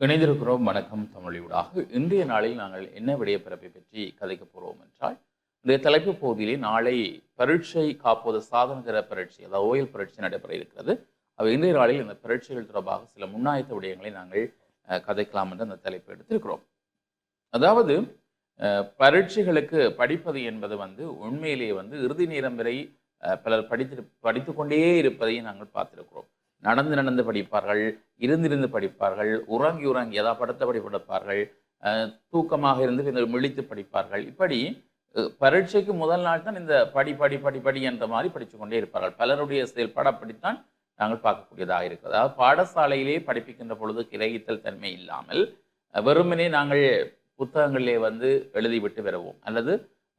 இணைந்திருக்கிறோம். வணக்கம் தமிழூடாக இன்றைய நாளில் நாங்கள் என்ன விடயப்பிறப்பை பற்றி கதைக்க போகிறோம் என்றால் இன்றைய தலைப்பு பகுதியிலே நாளை பரீட்சை காப்போது சாதனகர பரீட்சை அதாவது ஓயல் பரீட்சை நடைபெற இருக்கிறது. அவை இன்றைய நாளில் இந்த பரீட்சைகள் தொடர்பாக சில முன்னாயத்த விடயங்களை நாங்கள் அஹ், கதைக்கலாம் என்று அந்த தலைப்பு எடுத்திருக்கிறோம். அதாவது அஹ், பரீட்சைகளுக்கு படிப்பது என்பது வந்து உண்மையிலேயே வந்து இறுதி நேரம் வரை அஹ், பலர் படித்து படித்து கொண்டே இருப்பதையும் நாங்கள் பார்த்திருக்கிறோம். நடந்து நடந்து படிப்பார்கள் இருந்திருந்து படிப்பார்கள் உறங்கி உறங்கி ஏதாவது படுத்தபடி படிப்பார்கள் தூக்கமாக இருந்து பின்னர் விழித்து படிப்பார்கள். இப்படி பரீட்சைக்கு முதல் நாள் தான் இந்த படி படி படி படி என்ற மாதிரி படித்து கொண்டே இருப்பார்கள். பலருடைய செயல்பாடு அப்படித்தான் நாங்கள் பார்க்கக்கூடியதாக இருக்குது. அதாவது பாடசாலையிலே படிப்பிக்கின்ற பொழுது கிரகித்தல் தன்மை இல்லாமல் வெறுமனே நாங்கள் புத்தகங்களிலே வந்து எழுதிவிட்டு வருவோம். அல்லது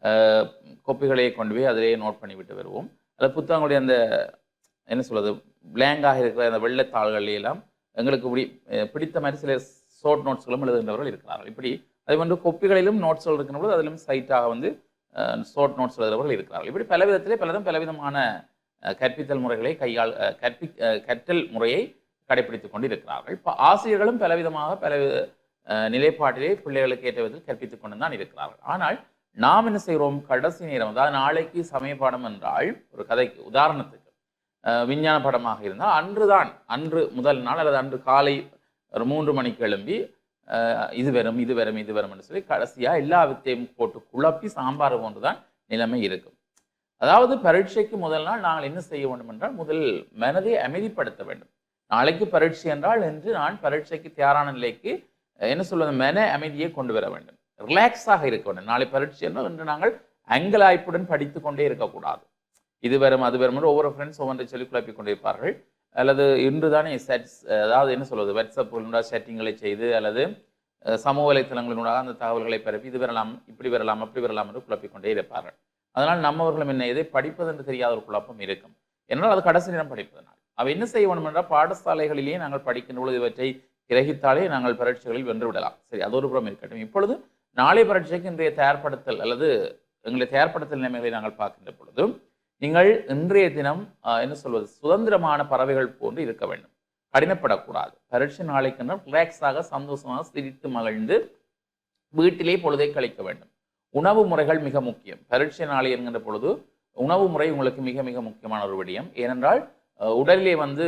அஹ், கோப்பிகளை கொண்டு போய் அதிலேயே நோட் பண்ணிவிட்டு வருவோம். அல்லது புத்தகங்களுடைய அந்த என்ன சொல்வது பிளாங்காக இருக்கிற அந்த வெள்ளத்தாள்களிலாம் எல்லாம் எங்களுக்கு பிடி பிடித்த மாதிரி சில ஷார்ட் நோட்ஸ்களும் எழுதுகின்றவர்கள் இருக்கிறார்கள். இப்படி அதே போன்று கொப்பிகளிலும் நோட்ஸ்கள் இருக்கின்ற பொழுது அதிலும் சைட்டாக வந்து ஷார்ட் நோட்ஸ் எழுதுகிறவர்கள் இருக்கிறார்கள். இப்படி பல விதத்திலே பலரும் பலவிதமான கற்பித்தல் முறைகளை கையாள் கற்பி கற்றல் முறையை கடைபிடித்து கொண்டு இருக்கிறார்கள் இப்போ ஆசிரியர்களும் பலவிதமாக பல நிலைப்பாட்டிலே பிள்ளைகளுக்கு ஏற்ற விதத்தில் கற்பித்துக் கொண்டு தான் இருக்கிறார்கள். ஆனால் நாம் என்ன செய்கிறோம்? கடைசி நேரம் அதாவது நாளைக்கு சமய பாடம் என்றால் ஒரு கதைக்கு உதாரணத்துக்கு விஞ்ஞான படமாக இருந்தால் அன்றுதான் அன்று முதல் நாள் அல்லது அன்று காலை ஒரு மூன்று மணிக்கு எழும்பி இது வரும் இது வரும் இது வரும்னு என்று சொல்லி கடைசியாக எல்லா வித்தையும் போட்டு குழப்பி சாம்பார் போன்று தான் நிலைமை இருக்கும். அதாவது பரீட்சைக்கு முதல் நாள் நாங்கள் என்ன செய்ய வேண்டும் என்றால் முதல் மனதை அமைதிப்படுத்த வேண்டும். நாளைக்கு பரீட்சை என்றால் என்று நான் பரீட்சைக்கு தயாரான நிலைக்கு என்ன சொல்வது மன அமைதியை கொண்டு வர வேண்டும். ரிலாக்ஸாக இருக்க வேண்டும். நாளை பரீட்சை என்றால் இன்று நாங்கள் அங்கலாய்ப்புடன் படித்து கொண்டே இருக்கக்கூடாது. இது வரும் அது வரும் ஒவ்வொரு ஃப்ரெண்ட்ஸ் ஒவ்வொன்றை சொல்லி குழப்பி கொண்டிருப்பார்கள். அல்லது இன்று தானே செட்ஸ் அதாவது என்ன சொல்வது வாட்ஸ்அப்புகளோட செட்டிங்களை செய்து அல்லது சமூக வலைத்தளங்களினூடாக அந்த தகவல்களை பரப்பி இது வரலாம் இப்படி வரலாம் அப்படி வரலாம் என்று குழப்பிக்கொண்டே இருப்பார்கள். அதனால் நம்மவர்களும் என்ன எதை படிப்பது என்று தெரியாத ஒரு குழப்பம் இருக்கும். என்றால் அது கடைசி நேரம் படிப்பதனால். அவை என்ன செய்ய வேண்டும் என்றால் பாடசாலைகளிலேயே நாங்கள் படிக்கின்ற பொழுது இவற்றை கிரகித்தாலே நாங்கள் பரீட்சைகளில் வென்று விடலாம். சரி அது ஒரு புறம் இருக்கட்டும். இப்பொழுது நாளை பரீட்சைக்கு இன்றைய தயார்படுத்தல் அல்லது எங்களை தயார்படுத்தல் நிலைமைகளை நாங்கள் பார்க்கின்ற பொழுது நீங்கள் இன்றைய தினம் ஆஹ், என்ன சொல்வது சுதந்திரமான பறவைகள் போன்று இருக்க வேண்டும். கடினப்படக்கூடாது. பரீட்சை நாளைக்கு ரிலாக்ஸாக சந்தோஷமாக சிரித்து மகிழ்ந்து வீட்டிலே பொழுதை கழிக்க வேண்டும். உணவு முறைகள் மிக முக்கியம். பரீட்சை நாளை என்கின்ற பொழுது உணவு முறை உங்களுக்கு மிக மிக முக்கியமான ஒரு விடயம். ஏனென்றால் உடலிலே வந்து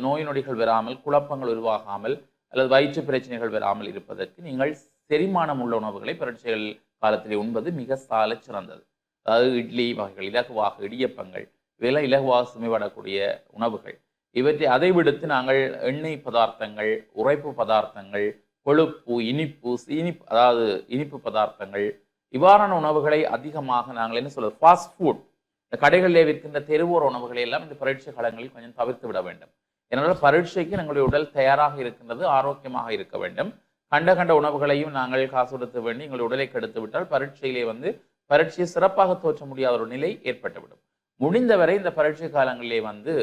நோய் நொடிகள் வராமல் குழப்பங்கள் உருவாகாமல் அல்லது வயிற்று பிரச்சனைகள் வராமல் இருப்பதற்கு நீங்கள் செரிமானம் உள்ள உணவுகளை பரீட்சைகள் காலத்திலே உண்பது மிக சால சிறந்தது. அதாவது இட்லி வகைகள் இலகுவாக இடியப்பங்கள் இதெல்லாம் இலகுவாக சுமைபடக்கூடிய உணவுகள். இவற்றை அதை விடுத்து நாங்கள் எண்ணெய் பதார்த்தங்கள் உரைப்பு பதார்த்தங்கள் கொழுப்பு இனிப்பு இனிப்பு அதாவது இனிப்பு பதார்த்தங்கள் இவ்வாறான உணவுகளை அதிகமாக நாங்கள் என்ன சொல்வது ஃபாஸ்ட் ஃபுட் இந்த கடைகளிலே விற்கின்ற தெருவோர உணவுகளை எல்லாம் இந்த பரீட்சை காலங்களில் கொஞ்சம் தவிர்த்து விட வேண்டும். என்னால் பரீட்சைக்கு நம்முடைய உடல் தயாராக இருக்கின்றது ஆரோக்கியமாக இருக்க வேண்டும். கண்ட கண்ட உணவுகளையும் நாங்கள் காசு கொடுத்து வேண்டி எங்களுடைய உடலை கெடுத்து விட்டால் பரீட்சையிலே வந்து பரீட்சையை சிறப்பாக தோற்ற முடியாத ஒரு நிலை ஏற்பட்டுவிடும். முடிந்தவரை இந்த பரீட்சை காலங்களிலே வந்து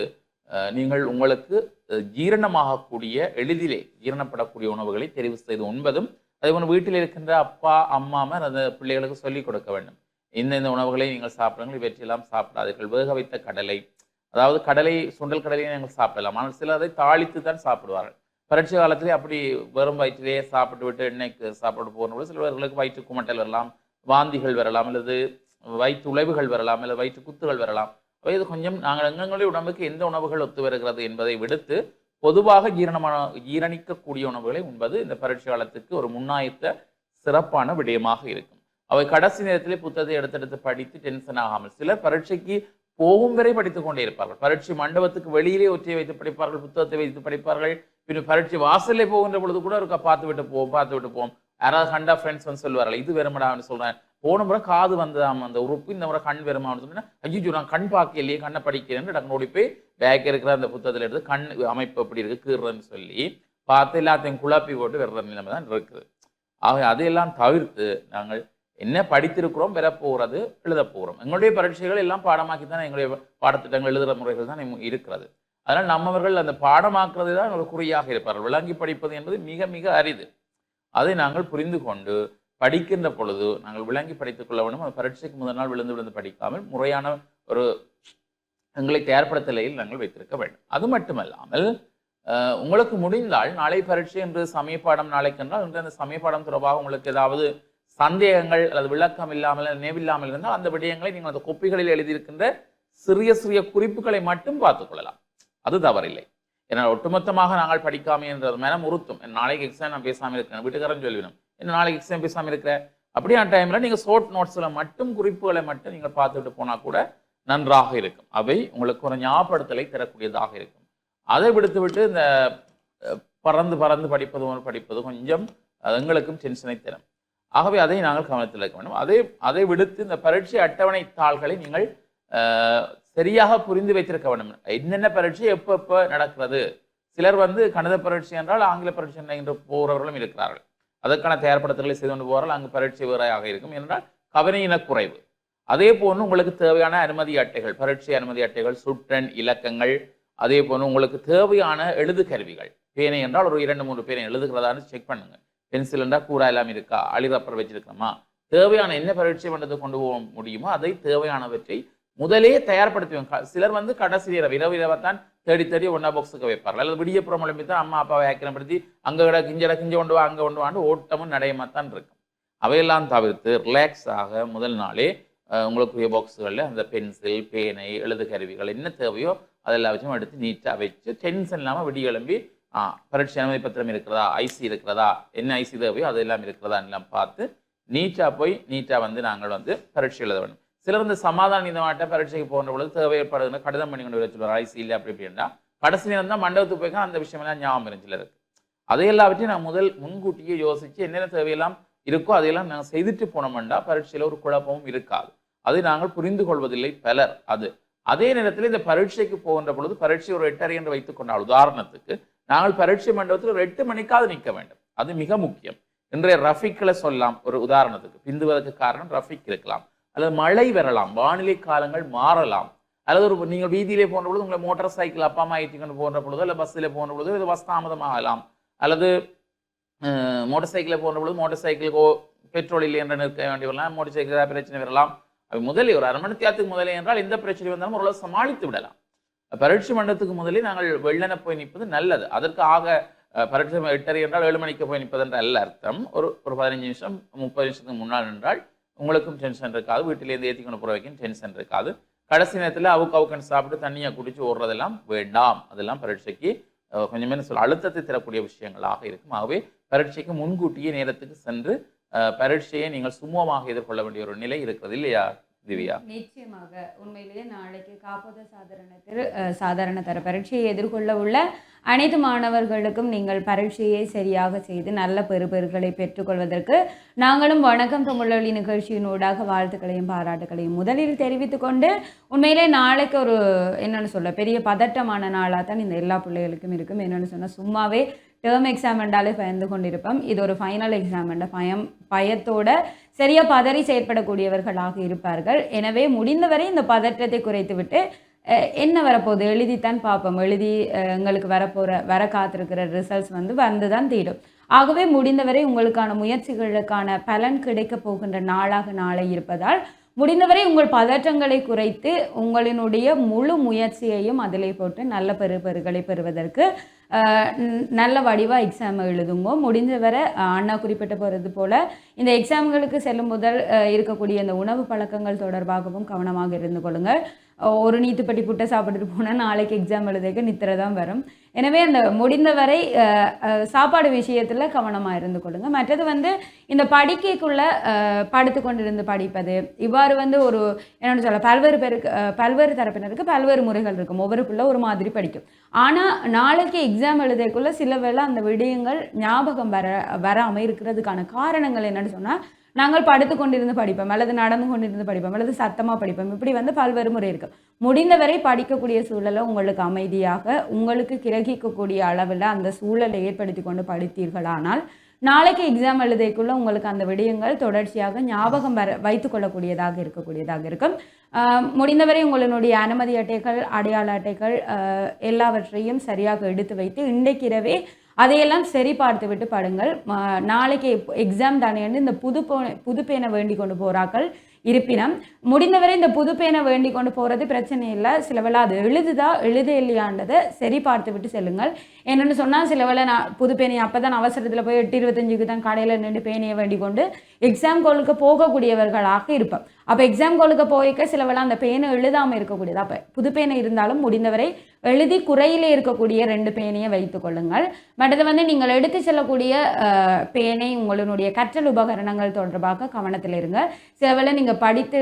நீங்கள் உங்களுக்கு ஜீரணமாகக்கூடிய எளிதிலே ஜீரணப்படக்கூடிய உணவுகளை தெரிவு செய்து உண்பதும் அதே போல வீட்டில் இருக்கின்ற அப்பா அம்மாம அந்த பிள்ளைகளுக்கு சொல்லிக் கொடுக்க வேண்டும். இந்த இந்த உணவுகளை நீங்கள் சாப்பிடுங்கள் இவற்றையெல்லாம் சாப்பிடாதீர்கள். வேக வைத்த கடலை அதாவது கடலை சுண்டல் கடலையை நீங்கள் சாப்பிடலாம். ஆனால் சிலர் அதை தாளித்து தான் சாப்பிடுவார்கள். பரட்சி காலத்திலே அப்படி வெறும் வயிற்றிலேயே சாப்பிட்டு விட்டு எண்ணெய்க்கு சாப்பிட்டு போகும்போது சிலவர்களுக்கு வயிற்று குமட்டல் எல்லாம் வாந்திகள் வரலாம் அல்லது வயிற்று உழைவுகள் வரலாம் அல்லது வயிற்று குத்துகள் வரலாம். அப்ப இது கொஞ்சம் நாங்கள் எங்களுடைய உடம்புக்கு எந்த உணவுகள் ஒத்து வருகிறது என்பதை விடுத்து பொதுவாக ஜீரணமான ஜீரணிக்கக்கூடிய உணவுகளை உண்பது இந்த பரீட்சை காலத்துக்கு ஒரு முன்னாயத்த சிறப்பான விடயமாக இருக்கும். அவை கடைசி நேரத்திலே புத்தகத்தை எடுத்தெடுத்து படித்து டென்ஷன் ஆகாமல் சிலர் பரீட்சைக்கு போகும் வரை படித்துக் கொண்டே இருப்பார்கள். பரீட்சை மண்டபத்துக்கு வெளியிலே ஒற்றை வைத்து படிப்பார்கள் புத்தகத்தை வைத்து படிப்பார்கள். பின் பரீட்சை வாசலே போகின்ற பொழுது கூட இருக்கா பார்த்து விட்டு போவோம் பார்த்து விட்டு போவோம். யாராவது கண்டா ஃப்ரெண்ட்ஸ் வந்து சொல்லுவார்கள். இது வெறுமடான்னு சொல்றேன். போன முறை காது வந்ததாம் அந்த உறுப்பு இந்த முறை கண் வருமானு சொன்னா ஐயோ நான் கண் பார்க்கலையே கண்ணை படிக்கிறேன்னு டக்குனு ஓடி போய் பேக் இருக்கிற அந்த புத்தகத்தில் எடுத்து கண் அமைப்பு எப்படி இருக்கு கீறுறன்னு சொல்லி பார்த்து எல்லாத்தையும் குழப்பி போட்டு வர்ற நிலைமை தான் இருக்குது. ஆக அதையெல்லாம் தவிர்த்து நாங்கள் என்ன படித்திருக்கிறோம் பெற போகிறது எழுத போகிறோம் எங்களுடைய பரீட்சைகள் எல்லாம் பாடமாக்கி தான் எங்களுடைய பாடத்திட்டங்கள் எழுதுகிற முறைகள் தான் இருக்கிறது. அதனால் நம்மவர்கள் அந்த பாடமாக்குறது தான் குறியாக இருப்பார்கள். விளங்கி படிப்பது என்பது மிக மிக அரிது. அதை நாங்கள் புரிந்து கொண்டு படிக்கின்ற பொழுது நாங்கள் விளங்கி படித்துக் கொள்ள வேண்டும். அந்த பரீட்சைக்கு முதல் நாள் விழுந்து விழுந்து படிக்காமல் முறையான ஒரு எங்களை தயார்படுத்தலையில் நாங்கள் வைத்திருக்க வேண்டும். அது மட்டுமல்லாமல் உங்களுக்கு முடிந்தால் நாளை பரீட்சை என்று சமயப்பாடம் நாளைக்கு என்றால் இன்று அந்த சமயப்பாடம் தொடர்பாக உங்களுக்கு ஏதாவது சந்தேகங்கள் அல்லது விளக்கம் இல்லாமல் நினைவில்லாமல் இருந்தால் அந்த விடயங்களை நீங்கள் அந்த கொப்பிகளில் எழுதியிருக்கின்ற சிறிய சிறிய குறிப்புகளை மட்டும் பார்த்துக்கொள்ளலாம் அது தவறில்லை. ஏன்னா ஒட்டுமொத்தமாக நாங்கள் படிக்காமல் என்றது மனம் உறுத்தும் என் நாளைக்கு எக்ஸாம் நான் பேசாமல் இருக்கிறேன். வீட்டுக்காரன் சொல்லிவிடும். என்ன நாளைக்கு எக்ஸாம் பேசாமல் இருக்கிற? அப்படியான டைமில் நீங்கள் ஷோர்ட் நோட்ஸில் மட்டும் குறிப்புகளை மட்டும் நீங்கள் பார்த்துட்டு போனால் கூட நன்றாக இருக்கும். அவை உங்களுக்கு ஒரு ஞாபகப்படுத்தலை தரக்கூடியதாக இருக்கும். அதை விடுத்து விட்டு இந்த பறந்து பறந்து படிப்பது போல் படிப்பது கொஞ்சம் எங்களுக்கும் டென்ஷனை தரும். ஆகவே அதை நாங்கள் கவனத்தில் இருக்க வேண்டும். அதை அதை விடுத்து இந்த பரீட்சை அட்டவணை தாள்களை நீங்கள் சரியாக புரிந்து வைத்திருக்க வேண்டும். என்னென்ன பரீட்சை எப்போ எப்போ நடக்கிறது? சிலர் வந்து கணித பரீட்சை என்றால் ஆங்கில பரீட்சை என்ன என்று போகிறவர்களும் இருக்கிறார்கள். அதற்கான தயார்படுத்தல்களை செய்து கொண்டு போகிறால் அங்கு பரீட்சை வேறையாக இருக்கும். என்றால் கவனையின குறைவு அதே போன்று உங்களுக்கு தேவையான அனுமதி அட்டைகள் பரீட்சை அனுமதி அட்டைகள் சுற்றன் இலக்கங்கள். அதே போன்று உங்களுக்கு தேவையான எழுது கருவிகள். பேனை என்றால் ஒரு இரண்டு மூன்று பேனை எழுதுகிறதான்னு செக் பண்ணுங்க. பென்சில் என்றால் கூரா எல்லாம் இருக்கா? அழிவப்பர் வச்சிருக்கணுமா தேவையான என்ன பரீட்சை பண்ணுறது கொண்டு போக முடியுமோ அதை தேவையானவற்றை முதலே தயார்படுத்துவேன் க- சிலர் வந்து கடைசி இரவு இரவு இரவைத்தான் தேடி தேடி ஒன்றா பாக்ஸுக்கு வைப்பார்கள். அல்லது விடியப்புறம் எழுப்பி தான் அம்மா அப்பாவை ஆக்கிரப்படுத்தி அங்கே கிட கிஞ்சட கிஞ்ச கொண்டு வா அங்கே கொண்டு வாண்டு ஓட்டமும் நடையமாத்தான் இருக்கும். அவையெல்லாம் தவிர்த்து ரிலாக்ஸ் ஆக முதல் நாளே உங்களுக்குரிய பாக்ஸுகளில் அந்த பென்சில் பேனை எழுது கருவிகள் என்ன தேவையோ அதெல்லாம் வச்சும் எடுத்து நீட்டாக வச்சு டென்ஷன் இல்லாமல் விடிய கிளம்பி ஆ பரீட்சை அனுமதி பத்திரம் இருக்கிறதா ஐசி இருக்கிறதா என்ன ஐசி தேவையோ அதெல்லாம் இருக்கிறதா எல்லாம் பார்த்து நீட்டாக போய் நீட்டாக வந்து நாங்கள் வந்து பரீட்சை எழுத வேணும் சிலர் இந்த சமாதான நீதமாட்ட பரீட்சைக்கு போன்ற பொழுது தேவைப்படுதுன்னு கடிதம் பண்ணி கொண்டு வர சொல்லுவார் ஐசி இல்லை அப்படி இப்படின்னா கடைசி நேரம் தான் மண்டபத்துக்கு போய் அந்த விஷயமெல்லாம் ஞாபகம் இருந்து சிலருக்கு. அதை எல்லாவற்றையும் நான் முதல் முன்கூட்டியே யோசிச்சு என்னென்ன தேவையெல்லாம் இருக்கோ அதையெல்லாம் நாங்கள் செய்துட்டு போனோம்னா பரீட்சையில் ஒரு குழப்பமும் இருக்காது. அதை நாங்கள் புரிந்து கொள்வதில்லை பலர் அது. அதே நேரத்தில் இந்த பரீட்சைக்கு போகின்ற பொழுது பரீட்சை ஒரு எட்டரை என்று வைத்துக் கொண்டால் உதாரணத்துக்கு நாங்கள் பரீட்சை மண்டபத்தில் ஒரு எட்டு மணிக்காவது நிற்க வேண்டும். அது மிக முக்கியம். இன்றைய ரஃபிக்களை சொல்லலாம் ஒரு உதாரணத்துக்கு. பிந்துவதற்கு காரணம் ரஃபிக் இருக்கலாம். அல்லது மழை வரலாம் வானிலை காலங்கள் மாறலாம். அல்லது ஒரு நீங்கள் வீதியிலே போன்ற பொழுது உங்களை மோட்டார் சைக்கிள் அப்பா அம்மா ஏற்றி கொண்டு போன்ற பொழுது இல்லை பஸ்ஸில் போன்ற பொழுது இது பஸ் தாமதமாகலாம். அல்லது மோட்டார் சைக்கிளில் போன்ற பொழுது மோட்டார் சைக்கிளுக்கோ பெட்ரோல் இல்லை என்று நிற்க வேண்டி வரலாம் மோட்டார் சைக்கிள் பிரச்சனை வரலாம். அது முதலே ஒரு அரை மணி நேரத்துக்கு முதலே என்றால் எந்த பிரச்சனை வந்தாலும் ஓரளவு சமாளித்து விடலாம். பரீட்சை மண்டலத்துக்கு முதலே நாங்கள் வெள்ளன போய் நிற்பது நல்லது. அதற்கு ஆக பரட்சி பரீட்சை எட்டரை என்றால் ஏழு மணிக்கு போய் நிற்பது என்ற அல்ல அர்த்தம். ஒரு ஒரு பதினஞ்சு நிமிஷம் முப்பது நிமிஷத்துக்கு முன்னால் என்றால் உங்களுக்கும் டென்ஷன் இருக்காது. வீட்டிலேருந்து ஏற்றி கொண்டு போகிற வரைக்கும் டென்ஷன் இருக்காது. கடைசி நேரத்தில் அவுக்கு அவுக்கன் சாப்பிட்டு தண்ணியை குடிச்சு ஓடுறதெல்லாம் வேண்டாம். அதெல்லாம் பரீட்சைக்கு கொஞ்சமே என்ன சொல்ல அழுத்தத்தை தரக்கூடிய விஷயங்களாக இருக்கும். ஆகவே பரீட்சைக்கு முன்கூட்டியே நேரத்துக்கு சென்று பரீட்சையை நீங்கள் சுமூகமாக எதிர்கொள்ள வேண்டிய ஒரு நிலை இருக்கிறது இல்லையா? திவ்யா. நிச்சயமாக. உண்மையிலேயே நாளைக்கு காப்போத சாதாரணத்தில் சாதாரண தர பரீட்சையை எதிர்கொள்ள உள்ள அனைத்து மாணவர்களுக்கும் நீங்கள் பரீட்சையை சரியாக செய்து நல்ல பெறுபெறுகளை பெற்றுக்கொள்வதற்கு நாங்களும் வணக்கம் தமிழொலி நிகழ்ச்சியினூடாக வாழ்த்துக்களையும் பாராட்டுகளையும் முதலில் தெரிவித்துக்கொண்டு உண்மையிலே நாளைக்கு ஒரு என்னென்னு சொல்ல பெரிய பதட்டமான நாளாக தான் இந்த எல்லா பிள்ளைகளுக்கும் இருக்கும். என்னென்னு சொன்னால் சும்மாவே டேர்ம் எக்ஸாம் என்றாலே பயந்து கொண்டிருப்போம். இது ஒரு ஃபைனல் எக்ஸாம் என்ற பயம் பயத்தோட சரியாக பதறி செயற்படக்கூடியவர்களாக இருப்பார்கள். எனவே முடிந்தவரை இந்த பதற்றத்தை குறைத்துவிட்டு என்ன வரப்போகுது? எழுதித்தான் பார்ப்போம். எழுதி எங்களுக்கு வரப்போகிற வர காத்திருக்கிற ரிசல்ட்ஸ் வந்து வந்து தான் தீரும். ஆகவே முடிந்தவரை உங்களுக்கான முயற்சிகளுக்கான பலன் கிடைக்கப் போகின்ற நாளாக நாளை இருப்பதால் முடிந்தவரை உங்கள் பதற்றங்களை குறைத்து உங்களினுடைய முழு முயற்சியையும் அதிலே போட்டு நல்ல பெறுபெறுகளை பெறுவதற்கு நல்ல வடிவாக எக்ஸாம் எழுதுங்க முடிஞ்ச வரை அண்ணா குறிப்பிட்ட போகிறது போல் இந்த எக்ஸாம்களுக்கு செல்லும் முதல் இருக்கக்கூடிய இந்த உணவு பழக்கங்கள் தொடர்பாகவும் கவனமாக இருந்து கொள்ளுங்கள். ஒரு நீத்துப்பட்டி புட்டை சாப்பிட்டுட்டு போனால் நாளைக்கு எக்ஸாம் எழுதுக்கு நித்திரை தான் வரும். எனவே அந்த முடிந்தவரை சாப்பாடு விஷயத்தில் கவனமாக இருந்து கொள்ளுங்க. மற்றது வந்து இந்த படிக்கைக்குள்ளே படுத்து கொண்டிருந்து படிப்பது. இவ்வாறு வந்து ஒரு என்னென்னு சொல்ல பல்வேறு பேருக்கு பல்வேறு தரப்பினருக்கு பல்வேறு முறைகள் இருக்கும். ஒவ்வொரு பிள்ளை ஒரு மாதிரி படிக்கும். ஆனால் நாளைக்கு எக்ஸாம் எழுதக்குள்ள சில வேளை அந்த விடயங்கள் ஞாபகம் வர வராமல் இருக்கிறதுக்கான காரணங்கள் என்னென்னு சொன்னால் நாங்கள் படுத்து கொண்டிருந்து படிப்போம் அல்லது நடந்து கொண்டிருந்து படிப்போம் அல்லது சத்தமாக படிப்போம். இப்படி வந்து பல்வேறு முறை இருக்கு. முடிந்தவரை படிக்கக்கூடிய சூழலை உங்களுக்கு அமைதியாக உங்களுக்கு கிரகிக்கக்கூடிய அளவில் அந்த சூழலை ஏற்படுத்தி கொண்டு படித்தீர்களானால் நாளைக்கு எக்ஸாம் எழுதைக்குள்ள உங்களுக்கு அந்த விடயங்கள் தொடர்ச்சியாக ஞாபகம் வர வைத்துக்கொள்ளக்கூடியதாக இருக்கக்கூடியதாக இருக்கும். முடிந்தவரை உங்களுடைய அனுமதி அட்டைகள் அடையாள அட்டைகள் எல்லாவற்றையும் சரியாக எடுத்து வைத்து இன்றைக்கிரவே அதையெல்லாம் சரி பார்த்து விட்டு படுங்கள். நாளைக்கு எக்ஸாம் தானே இந்த புது போ புது பேனை வேண்டி கொண்டு போகிறார்கள் இருப்பினும் முடிந்தவரை இந்த புது பேனை வேண்டி கொண்டு போகிறது பிரச்சனை இல்லை. சில வேளை அது எழுதுதா எழுத இல்லையான்றதை சரி பார்த்து விட்டு செல்லுங்கள். என்னென்னு சொன்னால் சில வேளை நான் புது பேனை அப்போ தான் அவசரத்தில் போய் எட்டு இருபத்தஞ்சுக்கு தான் கடையில் நின்று பேனையை வேண்டி கொண்டு எக்ஸாம் கோலுக்கு போகக்கூடியவர்களாக இருப்போம். அப்போ எக்ஸாம் கோலுக்கு போய்க்க சில வேளை அந்த பேனை எழுதாமல் இருக்கக்கூடியது. அப்போ புது பேனை இருந்தாலும் முடிந்தவரை எழுதி குறையிலே இருக்கக்கூடிய ரெண்டு பேனையை வைத்துக் கொள்ளுங்கள். மற்றது வந்து நீங்கள் எடுத்து செல்லக்கூடிய பேனை உங்களுடைய கற்றல் உபகரணங்கள் தொடர்பாக கவனத்தில் இருங்க. சில நீங்கள் படித்து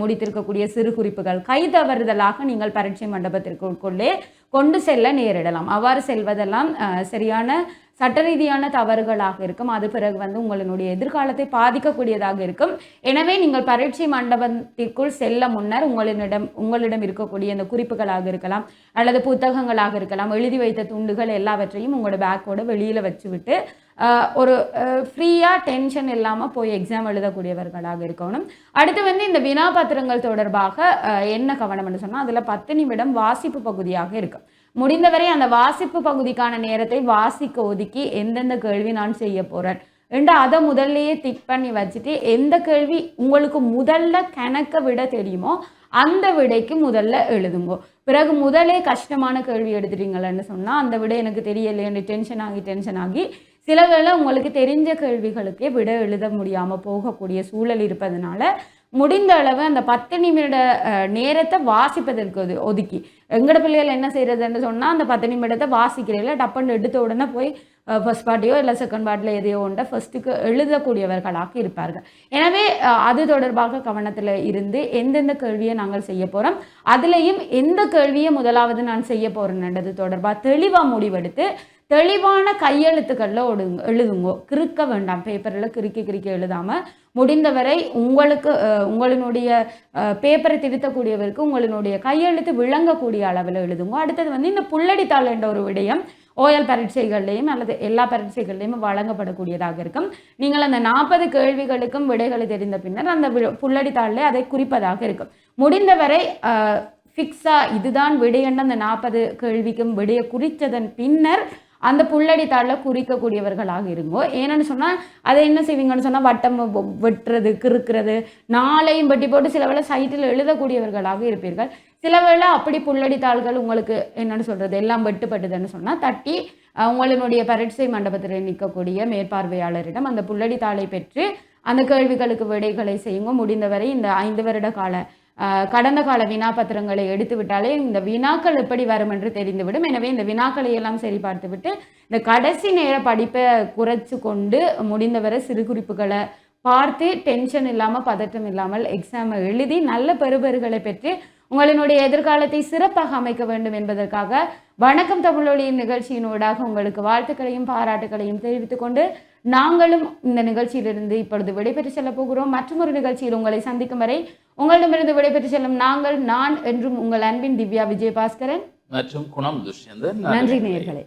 முடித்திருக்கக்கூடிய சிறு குறிப்புகள் கை தவறுதலாக நீங்கள் பரீட்சை மண்டபத்திற்குள்ளே கொண்டு செல்ல நேரிடலாம். அவ்வாறு செல்வதெல்லாம் சரியான சட்ட ரீதியான தவறுகளாக இருக்கும். அது பிறகு வந்து உங்களுடைய எதிர்காலத்தை பாதிக்கக்கூடியதாக இருக்கும். எனவே நீங்கள் பரீட்சை மண்டபத்திற்குள் செல்ல முன்னர் உங்களிடம் உங்களிடம் இருக்கக்கூடிய அந்த குறிப்புகளாக இருக்கலாம் அல்லது புத்தகங்களாக இருக்கலாம் எழுதி வைத்த துண்டுகள் எல்லாவற்றையும் உங்களோட பேக்கோட வெளியில் வச்சுவிட்டு ஆஹ், ஒரு ஃப்ரீயாக டென்ஷன் இல்லாமல் போய் எக்ஸாம் எழுதக்கூடியவர்களாக இருக்கணும். அடுத்து வந்து இந்த வினா பத்திரங்கள் தொடர்பாக என்ன கவனம்னு சொன்னால் அதில் பத்து நிமிடம் வாசிப்பு பகுதியாக இருக்கும். முடிந்தவரை அந்த வாசிப்பு பகுதிக்கான நேரத்தை வாசிக்க ஒதுக்கி எந்தெந்த கேள்வி நான் செய்ய போறேன். ரெண்டு அதை முதல்லயே திக் பண்ணி வச்சுட்டு எந்த கேள்வி உங்களுக்கு முதல்ல கணக்க விட தெரியுமோ அந்த விடைக்கு முதல்ல எழுதுங்கோ. பிறகு முதலே கஷ்டமான கேள்வி எடுத்துட்டீங்களன்னு சொன்னால் அந்த விடை எனக்கு தெரியலைன்னு டென்ஷன் ஆகி டென்ஷன் ஆகி சில வேளை உங்களுக்கு தெரிஞ்ச கேள்விகளுக்கே விட எழுத முடியாமல் போகக்கூடிய சூழல் இருப்பதனால முடிந்த அளவு அந்த பத்து நிமிட நேரத்தை வாசிப்பதற்கு ஒதுக்கி எங்கட பிள்ளைகள் என்ன செய்யறதுன்னு சொன்னால் அந்த பத்து நிமிடத்தை வாசிக்கிறீங்களா டப்புன்னு எடுத்த உடனே போய் ஃபர்ஸ்ட் பார்ட்டியோ இல்லை செகண்ட் பார்ட்டில் எதையோ ஒன்றை ஃபர்ஸ்ட்டுக்கு எழுதக்கூடியவர்களாக இருப்பார்கள். எனவே அது தொடர்பாக கவனத்தில் இருந்து எந்தெந்த கேள்வியை நாங்கள் செய்ய போகிறோம் அதுலேயும் எந்த கேள்வியை முதலாவது நான் செய்ய போகிறேன்ன்றது தொடர்பாக தெளிவாக முடிவெடுத்து தெளிவான கையெழுத்துக்களில் ஒடுங்க எழுதுங்கோ. கிறுக்க வேண்டாம். பேப்பரில் கிறுக்கி கிறுக்கி எழுதாமல் முடிந்தவரை உங்களுக்கு உங்களுடைய உங்களினுடைய அஹ், பேப்பரை திருத்தக்கூடியவருக்கு உங்களினுடைய கையெழுத்து விளங்கக்கூடிய அளவில் எழுதுங்க. அடுத்தது வந்து இந்த புள்ளடித்தாள் என்ற ஒரு விடயம் ஓயல் பரீட்சைகள்லையும் அல்லது எல்லா பரீட்சைகள்லையும் வழங்கப்படக்கூடியதாக இருக்கும். நீங்கள் அந்த நாற்பது கேள்விகளுக்கும் விடைகளை தெரிந்த பின்னர் அந்த புள்ளடித்தாளில் அதை குறிப்பதாக இருக்கும். முடிந்தவரை ஃபிக்ஸாக இதுதான் விடையண்ட அந்த நாற்பது கேள்விக்கும் விடையை குறித்ததன் பின்னர் அந்த புல்லடித்தாளில் குறிக்கக்கூடியவர்களாக இருங்கோ. ஏன்னு சொன்னால் அதை என்ன செய்வீங்கன்னு சொன்னால் வட்டம் வெட்டுறது கிறுக்கிறது நாளையும் பட்டி போட்டு சில வேளை சைட்டில் எழுதக்கூடியவர்களாக இருப்பீர்கள். சில வேளை அப்படி புல்லடித்தாள்கள் உங்களுக்கு என்னென்னு சொல்கிறது எல்லாம் வெட்டுப்பட்டதுன்னு சொன்னால் தட்டி உங்களினுடைய பரீட்சை மண்டபத்தில் நிற்கக்கூடிய மேற்பார்வையாளரிடம் அந்த புல்லடித்தாளை பெற்று அந்த கேள்விகளுக்கு விடைகளை செய்யுங்க. முடிந்தவரை இந்த ஐந்து வருட கால கடந்த கால வினாபத்திரங்களை எடுத்து விட்டாலே இந்த வினாக்கள் எப்படி வரும் என்று தெரிந்துவிடும். எனவே இந்த வினாக்களை எல்லாம் சரி பார்த்துவிட்டு இந்த கடைசி நேர படிப்பை குறைச்சு கொண்டு முடிந்தவரை சிறு குறிப்புகளை பார்த்து டென்ஷன் இல்லாமல் பதட்டம் இல்லாமல் எக்ஸாமை எழுதி நல்ல பெறுபேறுகளை பெற்று உங்களினுடைய எதிர்காலத்தை சிறப்பாக அமைக்க வேண்டும் என்பதற்காக வணக்கம் தமிழொலியின் நிகழ்ச்சியினூடாக உங்களுக்கு வாழ்த்துக்களையும் பாராட்டுகளையும் தெரிவித்துக் கொண்டு நாங்களும் இந்த நிகழ்ச்சியிலிருந்து இப்பொழுது விடைபெற்று செல்ல போகிறோம். மற்றும் ஒரு நிகழ்ச்சியில் உங்களை சந்திக்கும் வரை உங்களிடமிருந்து விடைபெற்று செல்லும் நாங்கள் நான் என்றும் உங்கள் அன்பின் திவ்யா விஜயபாஸ்கரன். மற்றும் குணம் துஷ்யந்தன். நன்றி நேயர்களே.